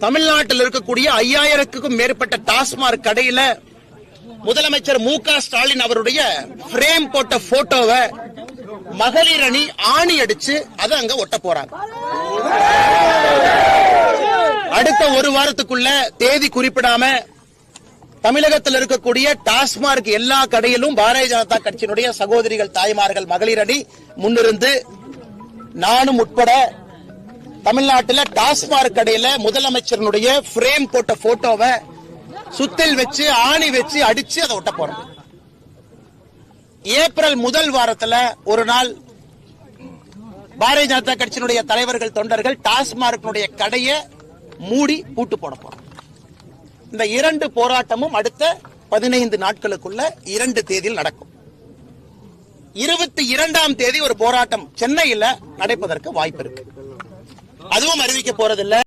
தமிழ்நாட்டில் இருக்கக்கூடிய ஐயாயிரத்துக்கும் மேற்பட்ட டாஸ்மாக் கடையில முதலமைச்சர் மு க ஸ்டாலின் அவருடைய பிரேம் போட்ட போட்டோவை மகளிர் அணி ஆணி அடிச்சு அதை அங்க ஒட்ட போறாங்க. அடுத்த ஒரு வாரத்துக்குள்ள தேதி குறிப்பிடாம தமிழகத்தில் இருக்கக்கூடிய டாஸ்மார்க் எல்லா கடையிலும் பாரதிய ஜனதா கட்சியினுடைய சகோதரிகள் தாய்மார்கள் மகளிர் அணி முன்னிருந்து நானும் உட்பட தமிழ்நாட்டில் டாஸ்மாக் கடையில முதலமைச்சரனுடைய பிரேம் போட்ட போட்டோவை சுத்தில் வச்சு ஆணி வச்சு அடிச்சு அதை ஒட்ட போறோம். ஏப்ரல் முதல் வாரத்துல ஒரு நாள் பாரதிய ஜனதா கட்சியினுடைய தலைவர்கள் தொண்டர்கள் டாஸ்மார்க்கினுடைய கடையை மூடி பூட்டு போட போறோம். இந்த இரண்டு போராட்டமும் அடுத்த பதினைந்து நாட்களுக்குள்ள இரண்டு தேதியில் நடக்கும். இருபத்தி இரண்டாம் தேதி ஒரு போராட்டம் சென்னையில் நடப்பதற்கு வாய்ப்பு இருக்கு. அதுவும் அறிவிக்க போறதில்லை.